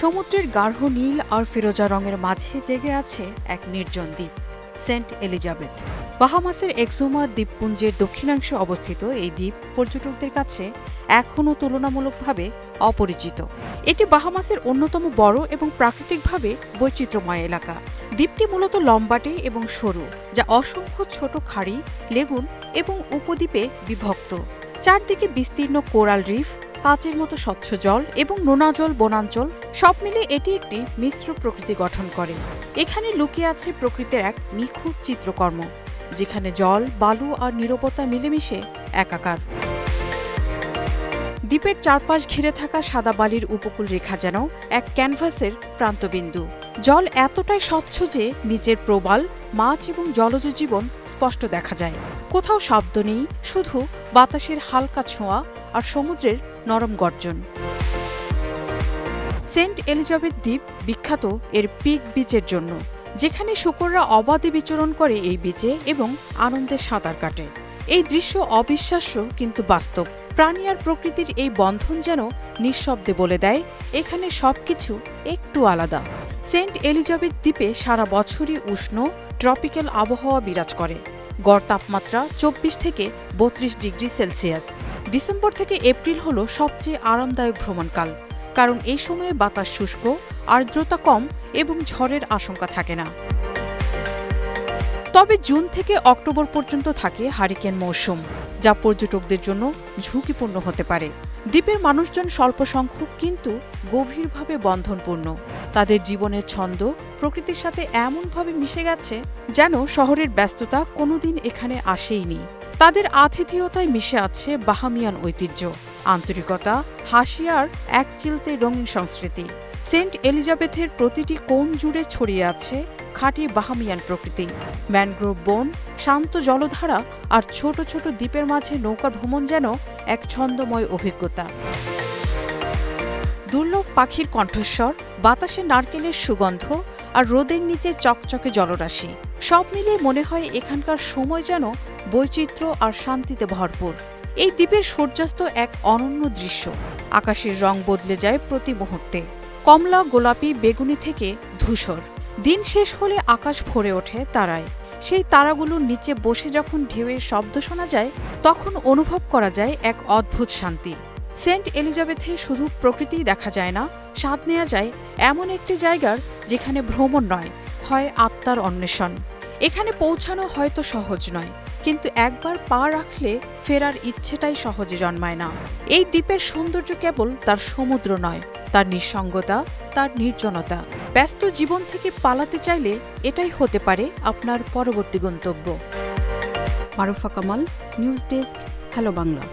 সমুদ্রের গাঢ় নীল আর ফিরোজা রঙের মাঝে জেগে আছে এক নির্জন দ্বীপ, সেন্ট এলিজাবেথ। বাহামাসের এক্সোমা দ্বীপপুঞ্জের দক্ষিণাংশে অবস্থিত এই দ্বীপ পর্যটকদের কাছে এখনও তুলনামূলকভাবে অপরিচিত। এটি বাহামাসের অন্যতম বড় এবং প্রাকৃতিকভাবে বৈচিত্র্যময় এলাকা। দ্বীপটি মূলত লম্বাটে এবং সরু, যা অসংখ্য ছোট খাড়ি, লেগুন এবং উপদ্বীপে বিভক্ত। চারদিকে বিস্তীর্ণ কোরাল রিফ কাচের মতো স্বচ্ছ জল এবং নোনা জল, বনাঞ্চল সব মিলে এটি একটি মিশ্র প্রকৃতি গঠন করে। এখানে লুকিয়ে আছে প্রকৃতির এক নিখুঁত চিত্রকর্ম, যেখানে জল, বালু আর নিরবতা মিলেমিশে একাকার। দ্বীপের চারপাশ ঘিরে থাকা সাদা বালির উপকূল রেখা যেন এক ক্যানভাসের প্রান্তবিন্দু। জল এতটাই স্বচ্ছ যে নিচের প্রবাল, মাছ এবং জলজ জীবন স্পষ্ট দেখা যায়। কোথাও শব্দ নেই, শুধু বাতাসের হালকা ছোঁয়া আর সমুদ্রের নরম গর্জন। সেন্ট এলিজাবেথ দ্বীপ বিখ্যাত এর পিক বিচের জন্য, যেখানে শুকররা অবাধে বিচরণ করে এই বিচে এবং আনন্দে সাঁতার কাটে। এই দৃশ্য অবিশ্বাস্য কিন্তু বাস্তব। প্রাণী আর প্রকৃতির এই বন্ধন যেন নিঃশব্দে বলে দেয়, এখানে সবকিছু একটু আলাদা। সেন্ট এলিজাবেথ দ্বীপে সারা বছরই উষ্ণ, ট্রপিক্যাল আবহাওয়া বিরাজ করে। গড় তাপমাত্রা চব্বিশ থেকে বত্রিশ ডিগ্রি সেলসিয়াস। ডিসেম্বর থেকে এপ্রিল হল সবচেয়ে আরামদায়ক ভ্রমণকাল, কারণ এই সময়ে বাতাস শুষ্ক, আর্দ্রতা কম এবং ঝড়ের আশঙ্কা থাকে না। তবে জুন থেকে অক্টোবর পর্যন্ত থাকে হারিকেন মৌসুম, যা পর্যটকদের জন্য ঝুঁকিপূর্ণ হতে পারে। দ্বীপের মানুষজন স্বল্প সংখ্যক কিন্তু গভীরভাবে বন্ধনপূর্ণ। তাদের জীবনের ছন্দ প্রকৃতির সাথে এমনভাবে মিশে গেছে যেন শহরের ব্যস্ততা কোনোদিন এখানে আসেইনি। তাদের আতিথেয়তায় মিশে আছে বাহামিয়ান ঐতিহ্য, আন্তরিকতা হাসিয়ার একচিলতে এক চিলতে রঙিন সংস্কৃতি। সেন্ট এলিজাবেথের প্রতিটি কোণ জুড়ে ছড়িয়ে আছে খাঁটি বাহামিয়ান প্রকৃতি। ম্যানগ্রোভ বন, শান্ত জলধারা আর ছোট ছোট দ্বীপের মাঝে নৌকা ভ্রমণ যেন এক ছন্দময় অভিজ্ঞতা। দুর্লভ পাখির কণ্ঠস্বর, বাতাসে নারকেলের সুগন্ধ আর রোদের নিচে চকচকে জলরাশি, সব মিলিয়ে মনে হয় এখানকার সময় যেন বৈচিত্র্য আর শান্তিতে ভরপুর। এই দ্বীপের সূর্যাস্ত এক অনন্য দৃশ্য। আকাশের রং বদলে যায় প্রতি মুহূর্তে। কমলা গোলাপি বেগুনি থেকে ধূসর। দিন শেষ হলে আকাশ ভরে ওঠে তারায়। সেই তারাগুলোর নিচে বসে যখন ঢেউয়ের শব্দ শোনা যায়, তখন অনুভব করা যায় এক অদ্ভুত শান্তি। সেন্ট এলিজাবেথে শুধু প্রকৃতিই দেখা যায় না, স্বাদ নেওয়া যায় এমন একটি জায়গার যেখানে ভ্রমণ নয়, হয় আত্মার অন্বেষণ। এখানে পৌঁছানো হয়তো সহজ নয়, কিন্তু একবার পা রাখলে ফেরার ইচ্ছেটাই সহজে জন্মায় না। এই দ্বীপের সৌন্দর্য কেবল তার সমুদ্র নয়, তার নিঃসঙ্গতা, তার নির্জনতা। ব্যস্ত জীবন থেকে পালাতে চাইলে এটাই হতে পারে আপনার পরবর্তী গন্তব্য। Marufa Kamal, news desk, hello Bangla.